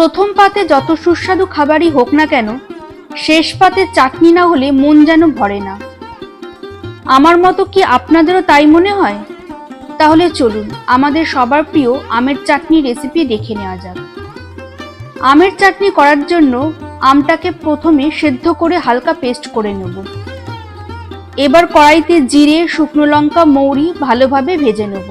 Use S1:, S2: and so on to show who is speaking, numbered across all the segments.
S1: প্রথম পাতে যত সুস্বাদু খাবারই হোক না কেন, শেষ পাতে চাটনি না হলে মন যেন ভরে না। আমার মতো কি আপনাদেরও তাই মনে হয়? তাহলে চলুন, আমাদের সবার প্রিয় আমের চাটনি রেসিপি দেখে নেওয়া যাক। আমের চাটনি করার জন্য আমটাকে প্রথমে সেদ্ধ করে হালকা পেস্ট করে নেব। এবার কড়াইতে জিরে, শুকনো লঙ্কা, মৌরি ভালোভাবে ভেজে নেব।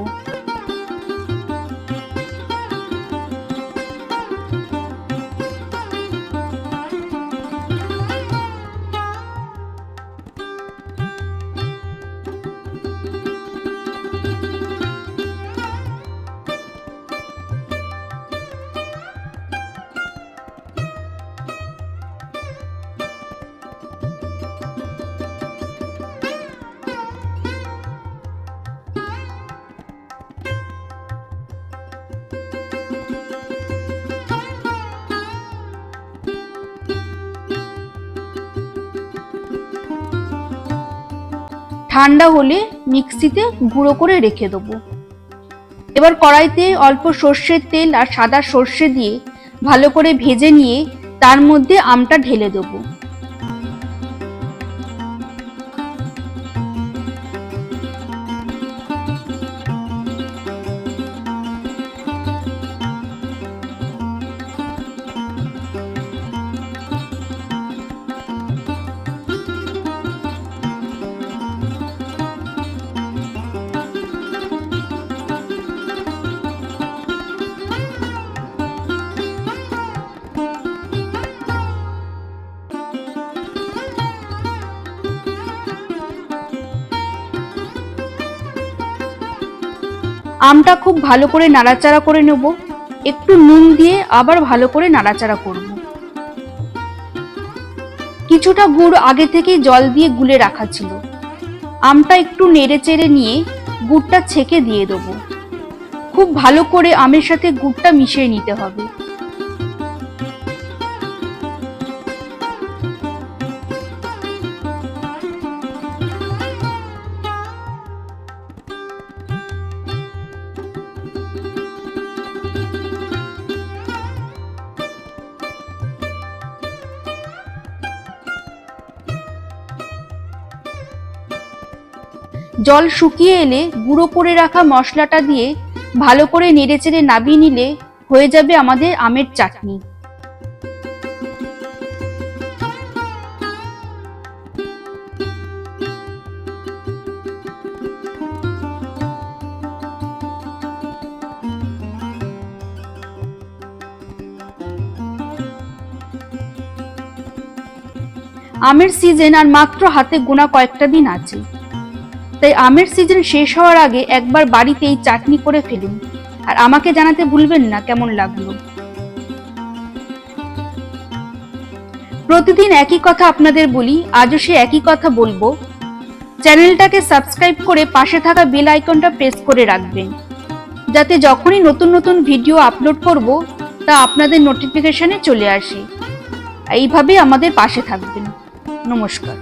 S1: ঠান্ডা হলে মিক্সিতে গুঁড়ো করে রেখে দেবো। এবার কড়াইতে অল্প সর্ষের তেল আর সাদা সর্ষে দিয়ে ভালো করে ভেজে নিয়ে তার মধ্যে আমটা ঢেলে দেবো। আমটা খুব ভালো করে নাড়াচাড়া করে নেব। একটু নুন দিয়ে আবার ভালো করে নাড়াচাড়া করব। কিছুটা গুড় আগে থেকে জল দিয়ে গুলে রাখা ছিল। আমটা একটু নেড়ে চেড়ে নিয়ে গুড়টা ছেঁকে দিয়ে দেবো। খুব ভালো করে আমের সাথে গুড়টা মিশিয়ে নিতে হবে। জল শুকিয়ে এলে গুঁড়ো করে রাখা মশলাটা দিয়ে ভালো করে নেড়েচেড়ে নাবিয়ে নিলে হয়ে যাবে আমাদের আমের চাটনি। আমের সিজন আর মাত্র হাতে গোনা কয়েকটা দিন আছে। তাই আমের সিজন শেষ হওয়ার আগে একবার বাড়িতে এই চাটনি করে ফেলুন। আর আমাকে জানাতে ভুলবেন না কেমন লাগল। প্রতিদিন একই কথা আপনাদের বলি, আজও সে একই কথা বলব। চ্যানেলটাকে সাবস্ক্রাইব করে পাশে থাকা বেল আইকনটা প্রেস করে রাখবেন। যাতে যখনই নতুন নতুন ভিডিও আপলোড করব, তা আপনাদের নোটিফিকেশনে চলে আসে। এইভাবে আমাদের পাশে থাকবেন। নমস্কার।